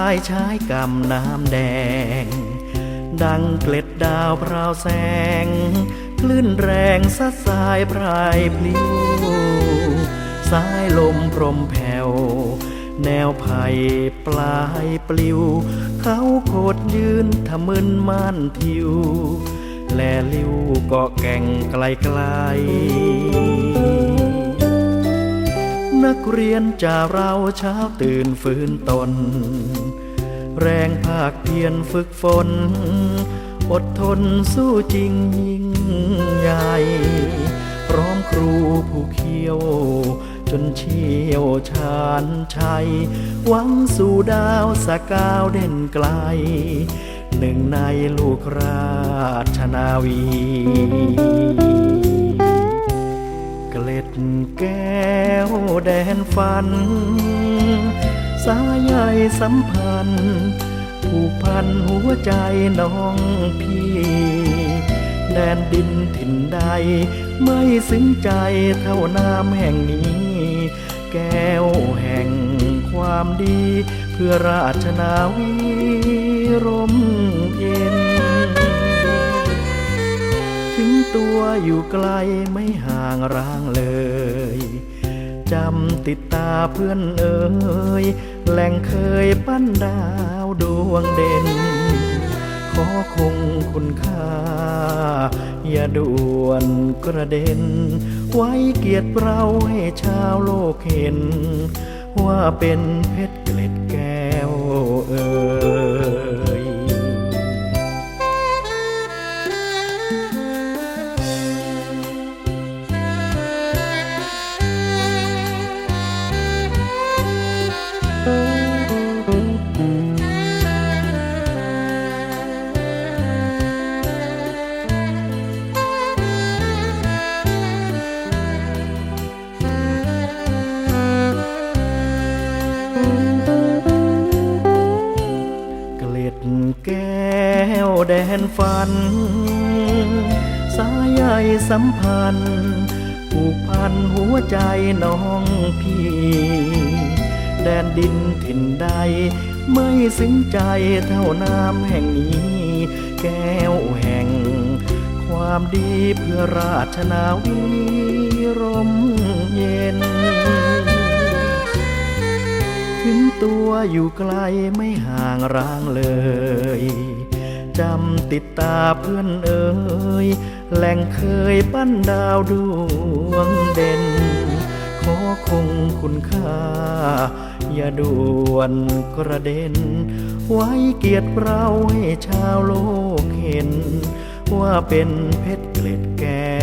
ายชายกำน้ำแดง ดังเกล็ดดาวพราวแสง คลื่นแรงซัดสายพรายพลิ้วสายลมพรมแผ่ว แนวไผ่ปลายปลิว เขาโคดยืนทะมึนม่านทิว แลลิวเกาะแก่งไกลไกล นักเรียนจ่าเราเช้าตื่นฟื้นตน แรงภาคเพียรฝึกฝน อดทนสู้จริงยิ่งใหญ่ พร้อมครูผู้เขียว จนเชี่ยวชาญชัย หวังสู่ดาวสกาวเด่นไกล หนึ่งในลูกราชนาวี เล็ดแก้วแดนฝัน สายใยสัมพันธ์ผูกพันหัวใจน้องพี่ แดนดินถิ่นใด ไม่ซึ้งใจเท่าน้ำแห่งนี้ แก้วแห่งความดี เพื่อราชนาวีร่มเย็น อยู่ไกลไม่ห่างร้างเลยจำติดตาเพื่อนเอ่ยแหล่งเคยปั้นดาวดวงเด่น ขอคงคุณค่า อย่าด่วนกระเด็น ไว้เกียรติเราให้ชาวโลกเห็น ว่าเป็นเพชรเกล็ดแก้วเอ่ย ล็ดแก้วแดนฝัน สายใยสัมพันธ์ผูกพันหัวใจน้องพี่ แดนดินถิ่นใด ไม่ซึ้งใจเท่าน้ำแห่งนี้ แก้วแห่ง ความดีเพื่อราชนาวีรม ตัวอยู่ไกลไม่ห่างร้างเลยจำติดตาเพื่อนเอ่ยแหล่งเคยปั้นดาวดวงเด่น ขอคงคุณค่า อย่าด่วนกระเด็น ไว้เกียรติเราให้ชาวโลกเห็น ว่าเป็นเพชรเกล็ดแก้